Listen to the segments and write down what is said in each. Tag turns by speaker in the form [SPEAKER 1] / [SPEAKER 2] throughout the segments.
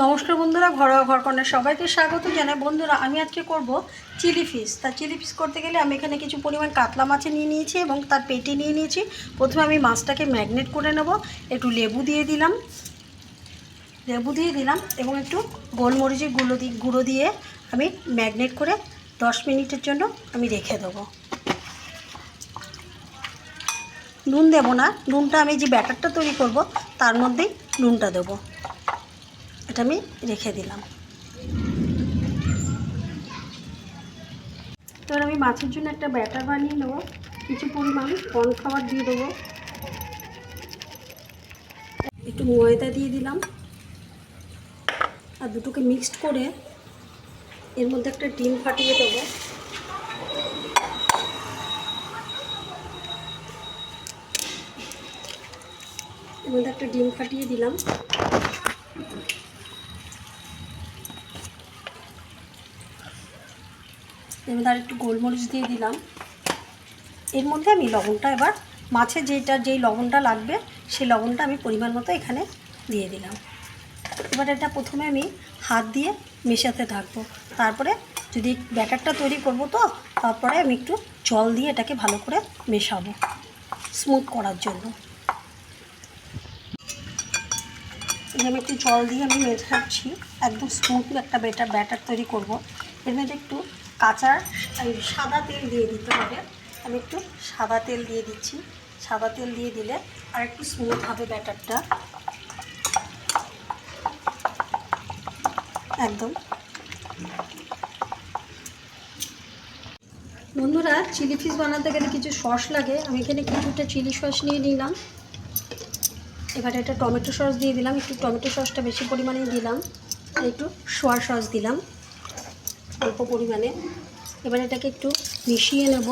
[SPEAKER 1] নমস্কার বন্ধুরা, ঘরোয়া ঘরকন্যার সবাইকে স্বাগত জানাই। বন্ধুরা, আমি আজকে করব চিলি ফিশ। তা চিলি ফিশ করতে গেলে আমি এখানে কিছু পরিমাণ কাতলা মাছে নিয়ে নিয়েছি এবং তার পেটি নিয়ে নিয়েছি। প্রথমে আমি মাছটাকে ম্যাগনেট করে নেব। একটু লেবু দিয়ে দিলাম। লেবু দিয়ে দিলাম এবং একটু গোলমরিচের গুঁড়ো দিয়ে গুঁড়ো দিয়ে আমি ম্যাগনেট করে দশ মিনিটের জন্য আমি রেখে দেবো। নুন দেবো না। নুনটা আমি যে ব্যাটারটা তৈরি করব, তার মধ্যেই নুনটা দেবো। এটা আমি রেখে দিলাম। এবার আমি মাছের জন্য একটা ব্যাটার বানিয়ে নেব। কিছু পরিমাণ কর্ন কর্নফ্লাওয়ার দিয়ে দেবো। একটু ময়দা দিয়ে দিলাম। আর দুটোকে মিক্সড করে এর মধ্যে একটা ডিম ফাটিয়ে দেবো। এর মধ্যে একটা ডিম ফাটিয়ে দিলাম। মধ্যে আর একটু গোলমরিচ দিয়ে দিলাম। এর মধ্যে আমি লবণটা এবার মাছে যেটা, যেই লবণটা লাগবে, সেই লবণটা আমি পরিমাণ মতো এখানে দিয়ে দিলাম। এবার এটা প্রথমে আমি হাত দিয়ে মেশাতে থাকব। তারপরে যদি ব্যাটারটা তৈরি করব তো, তারপরে আমি একটু জল দিয়ে এটাকে ভালো করে মেশাবো, স্মুথ করার জন্য। আমি একটু জল দিয়ে আমি মেশাচ্ছি একদম স্মুথ একটা ব্যাটার ব্যাটার তৈরি করব। এর মধ্যে একটু কাঁচা সাদা তেল দিয়ে দিতে হবে। আমি একটু সাদা তেল দিয়ে দিচ্ছি। সাদা তেল দিয়ে দিলে আর একটু স্মুথ হবে ব্যাটারটা। একদম। বন্ধুরা চিলি ফিশ বানাতে গেলে কিছু সস লাগে। আমি এখানে কিছুটা চিলি সস নিয়ে নিলাম। এবার একটা টমেটো সস দিয়ে দিলাম। একটু টমেটো সসটা বেশি পরিমাণে দিলাম। একটু সোয়া সস দিলাম। অল্প পরিমাণে। এবার এটাকে একটু মিশিয়ে নেব।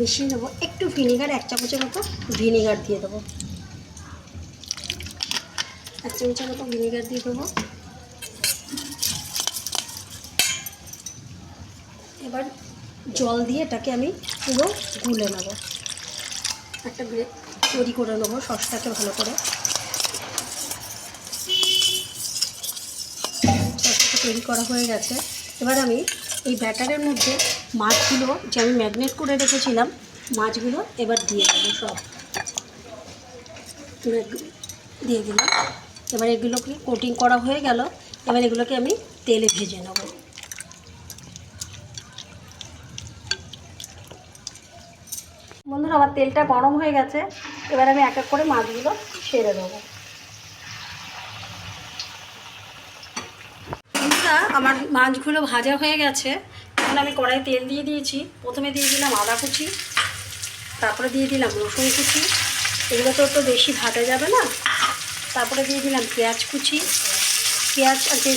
[SPEAKER 1] মিশিয়ে নেব। একটু ভিনিগার, এক চামচের মতো ভিনিগার দিয়ে দেবো। এক চামচের মতো ভিনিগার দিয়ে দেবো। এবার জল দিয়ে এটাকে আমি পুরো গুলে নেব। একটা গ্রে তৈরি করে নেব, সসটাকে ভালো করে। সসটাকে তৈরি করা হয়ে গেছে। এবার আমি এই ব্যাটারের মধ্যে মাছগুলো যে আমি ম্যাগনেট করে রেখেছিলাম, মাছগুলো এবার দিয়ে দেবো সব। দিয়ে দিলাম। এবার এগুলোকে কোটিং করা হয়ে গেল। এবার এগুলোকে আমি তেলে ভেজে নেব বন্ধুরা আমার তেলটা গরম হয়ে গেছে, এবার আমি এক এক করে মাছগুলো ছেড়ে দেবো। আমার মাছগুলো ভাজা হয়ে গেছে। এখন আমি কড়াই তেল দিয়ে দিয়েছি। প্রথমে দিয়ে দিলাম আদা কুচি, তারপরে দিয়ে দিলাম রসুন কুচি। এগুলো তো তো বেশি ভাজা যাবে না। তারপরে দিয়ে দিলাম পেঁয়াজ কুচি। পেঁয়াজ আর কি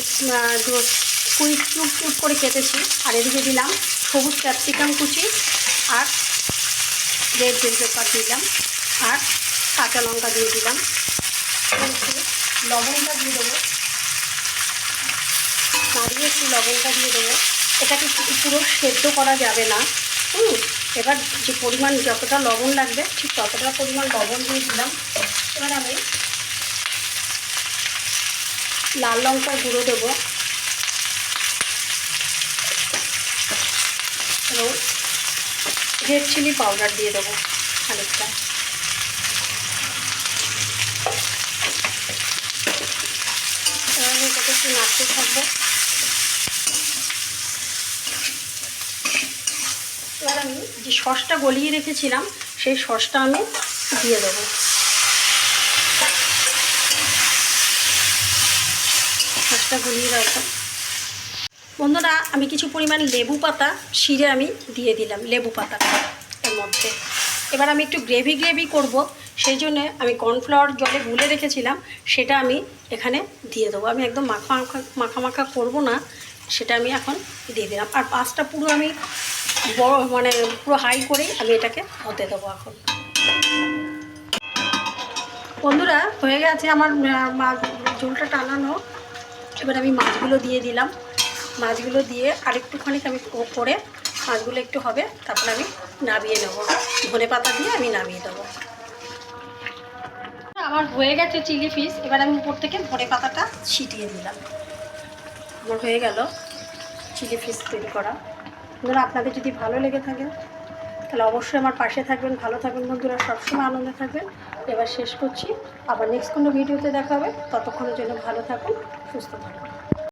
[SPEAKER 1] কুড়ি চুপ চুপ করে কেটেছি। আর এদিকে দিলাম সবুজ ক্যাপসিকাম কুচি আর বেল পেপার দিলাম আর কাঁচা লঙ্কা দিয়ে দিলাম। লবণটা দিয়ে দেবো। নাড়িয়ে একটু লবণটা দিয়ে দেবো। এটাকে পুরো সেদ্ধ করা যাবে না। হুম, এবার যে পরিমাণ যতটা লবণ লাগবে, ঠিক ততটা পরিমাণ লবণ দিয়ে দিলাম। এবার আমি লাল লঙ্কার গুঁড়ো দেবো। রেড চিলি পাউডার দিয়ে দেবো খানিকটা। এটাকে একটু থাকব। এবার আমি যে সসটা গলিয়ে রেখেছিলাম, সেই সসটা আমি দিয়ে দেবো। সসটা গলিয়ে রাখব বন্ধুরা, আমি কিছু পরিমাণ লেবু পাতা শিরে আমি দিয়ে দিলাম, লেবু পাতাটা এর মধ্যে। এবার আমি একটু গ্রেভি গ্রেভি করব, সেই জন্যে আমি কর্নফ্লাওয়ার জলে গুলে রেখেছিলাম, সেটা আমি এখানে দিয়ে দেবো। আমি একদম মাখা মাখা মাখা মাখা করব না, সেটা আমি এখন দিয়ে দিলাম। আর পাঁচটা পুরো আমি বড় মানে পুরো হাই করেই আমি এটাকে হতে দেবো এখন। বন্ধুরা, হয়ে গেছে আমার মাছ ঝোলটা টানানো। এবার আমি মাছগুলো দিয়ে দিলাম। মাছগুলো দিয়ে আরেকটুখানি আমি করে মাছগুলো একটু হবে তারপরে আমি নামিয়ে নেব। ধনে পাতা দিয়ে আমি নামিয়ে দেবো। আমার হয়ে গেছে চিলি ফিশ, এবার আমি উপর থেকে ধনে পাতাটা ছিটিয়ে দিলাম। আমার হয়ে গেল চিলি ফিশ তৈরি করা। বন্ধুরা, আপনাদের যদি ভালো লেগে থাকে, তাহলে অবশ্যই আমার পাশে থাকবেন, ভালো থাকবেন বন্ধুরা, সবসময় আনন্দে থাকবেন। এবার শেষ করছি। আবার নেক্সট কোনো ভিডিওতে দেখা হবে। ততক্ষণের জন্য ভালো থাকুন, সুস্থ থাকুন।